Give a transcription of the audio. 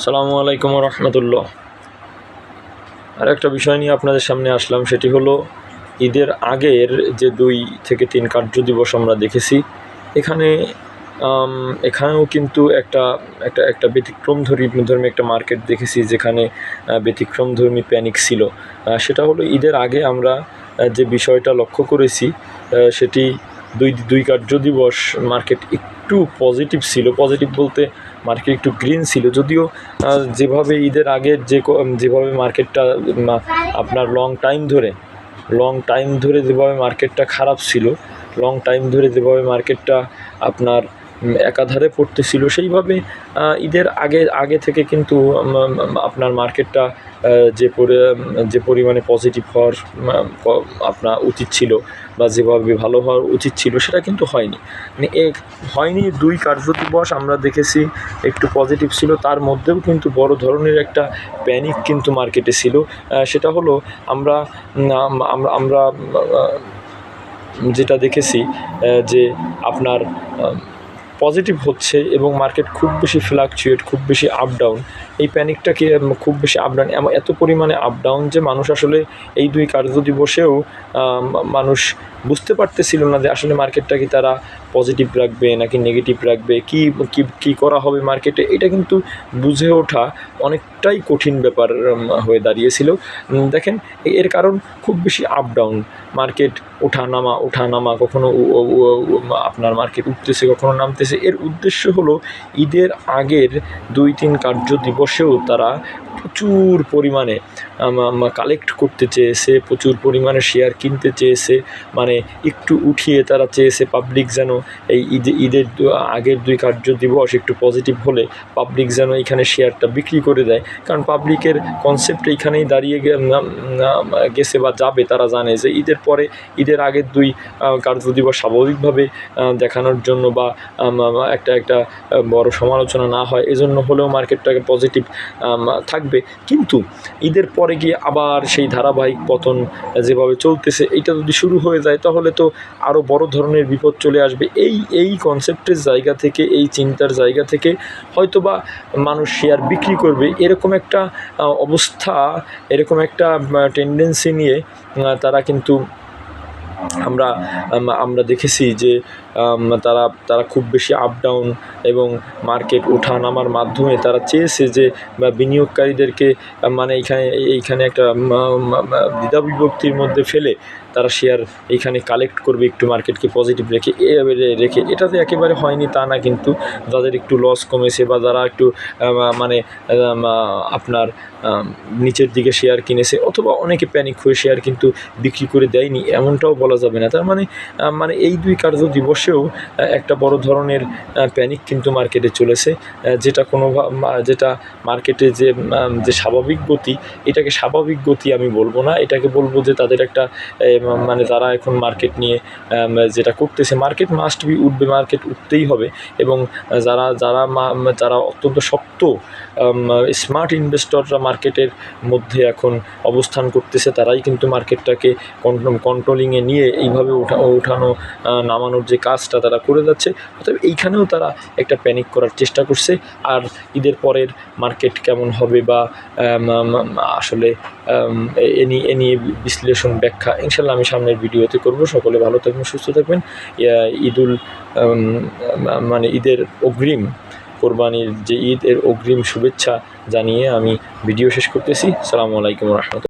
সালামু আলাইকুম রহমতুল্লাহ। আর একটা বিষয় নিয়ে আপনাদের সামনে আসলাম, সেটি হলো ঈদের আগের যে দুই থেকে তিন কার্য দিবস আমরা দেখেছি, এখানে এখানেও কিন্তু একটা একটা একটা ব্যতিক্রমধর্মী ধর্মী একটা মার্কেট দেখেছি যেখানে ব্যতিক্রমধর্মী প্যানিক ছিল। সেটা হলো ঈদের আগে আমরা যে বিষয়টা লক্ষ্য করেছি সেটি দুই দুই কার্য দিবস মার্কেট একটু পজিটিভ ছিল। পজিটিভ বলতে মার্কেট একটু গ্রিন ছিল। যদিও যেভাবে ঈদের আগের যে যেভাবে মার্কেটটা আপনার লং টাইম ধরে লং টাইম ধরে যেভাবে মার্কেটটা খারাপ ছিল লং টাইম ধরে যেভাবে মার্কেটটা আপনার একাধারে পড়তেছিল। সেইভাবে ঈদের আগে আগে থেকে কিন্তু আপনার মার্কেটটা যে পরি, যে পরিমাণে পজিটিভ হওয়ার আপনার উচিত ছিল বা যেভাবে ভালো হওয়ার উচিত ছিল, সেটা কিন্তু হয়নি। মানে এ, হয়নি দুই কার্য দিবস আমরা দেখেছি একটু পজিটিভ ছিল, তার মধ্যেও কিন্তু বড় ধরনের একটা প্যানিক কিন্তু মার্কেটে ছিল। সেটা হলো আমরা আমরা আমরা যেটা দেখেছি যে আপনার পজিটিভ হচ্ছে এবং মার্কেট খুব বেশি ফ্লাকচুয়েট খুব বেশি আপ ডাউন এই প্যানিকটাকে খুব বেশি আপডাউন এত পরিমাণে আপ ডাউন যে মানুষ আসলে এই দুই কার্য দিবসেও মানুষ বুঝতে পারতেছিল না যে আসলে মার্কেটটাকে তারা পজিটিভ রাখবে নাকি নেগেটিভ রাখবে, কি কি করা হবে মার্কেটে এটা কিন্তু বুঝে ওঠা অনেকটাই কঠিন ব্যাপার হয়ে দাঁড়িয়েছিল। দেখেন, এর কারণ খুব বেশি আপ ডাউন মার্কেট ওঠা নামা ওঠা নামা, কখনো আপনার মার্কেট উঠতেছে, কখনো নামতেছে। এর উদ্দেশ্য হলো ঈদের আগের দুই, তিন কার্য দিবসেও তারা প্রচুর পরিমাণে কালেক্ট করতে চেয়েছে, প্রচুর পরিমাণে শেয়ার কিনতে চেয়েছে মানে একটু উঠিয়ে তারা চেয়েছে পাবলিক যেন এই ঈদে, ঈদের আগের দুই কার্য দিবস একটু পজিটিভ হলে পাবলিক যেন এখানে শেয়ারটা বিক্রি করে দেয়। কারণ পাবলিকের কনসেপ্ট এইখানেই দাঁড়িয়ে গেছে বা যাবে তারা জানে যে ঈদের পরে ঈদের আগের দুই কার্য দিবস স্বাভাবিকভাবে দেখানোর জন্য বা একটা একটা বড় সমালোচনা না হয়, এজন্য হলেও মার্কেটটাকে পজিটিভ থাকবে। কিন্তু ঈদের পরে গিয়ে আবার সেই ধারাবাহিক পতন যেভাবে চলতেছে এটা যদি শুরু হয়ে যায়, তাহলে তো আরও বড় ধরনের বিপদ চলে আসবে। এই এই কনসেপ্টের জায়গা থেকে, এই চিন্তার জায়গা থেকে হয়তোবা মানুষ শেয়ার বিক্রি করবে। এরকম একটা অবস্থা, এরকম একটা টেন্ডেন্সি নিয়ে তারা কিন্তু আমরা আমরা দেখেছি যে তারা তারা খুব বেশি আপ ডাউন এবং মার্কেট ওঠা নামার মাধ্যমে তারা চেয়েছে যে, বা বিনিয়োগকারীদেরকে মানে এইখানে এইখানে একটা দ্বিধা বিভক্তির মধ্যে ফেলে তারা শেয়ার এইখানে কালেক্ট করবে, একটু মার্কেটকে পজিটিভ রেখে রেখে। এটাতে একেবারে হয়নি, তা না কিন্তু যাদের একটু লস কমেছে বা যারা একটু মানে আপনার নিচের দিকে শেয়ার কিনেছে, অথবা অনেকে প্যানিক হয়ে শেয়ার কিন্তু বিক্রি করে দেয়নি, এমনটাও বলা যাবে না। তার মানে মানে এই দুই কার্য দিবসেও আহ, একটা বড় ধরনের প্যানিক কিন্তু মার্কেটে চলেছে যেটা কোনো যেটা মার্কেটে যে যে স্বাভাবিক গতি এটাকে স্বাভাবিক গতি আমি বলব না। এটাকে বলব যে তাদের একটা মানে তারা এখন মার্কেট নিয়ে যেটা করতেছে মার্কেট মাস্ট বি উঠবে মার্কেট উঠতেই হবে এবং যারা যারা যারা অত্যন্ত শক্ত স্মার্ট ইনভেস্টররা মার্কেটের মধ্যে এখন অবস্থান করতেছে তারাই কিন্তু মার্কেটটাকে কন্ট্রোলিংয়ে নিয়ে এইভাবে ওঠা ওঠানো নামানোর যে কাজটা তারা করে যাচ্ছে। অতএব এইখানেও তারা একটা প্যানিক করার চেষ্টা করছে। আর ঈদের পরের মার্কেট কেমন হবে বা আসলে এ- নিয়ে, এ নিয়ে বিশ্লেষণ, ব্যাখ্যা ইনশাল্লাহ আমি সামনের ভিডিওতে করব। সকলে ভালো থাকবেন, সুস্থ থাকবেন। ঈদুল মানে ঈদের অগ্রিম কোরবানির যে ঈদ, এর অগ্রিম শুভেচ্ছা জানিয়ে আমি ভিডিও শেষ করতেছি। সালামু আলাইকুম রহমতুল্লাহ।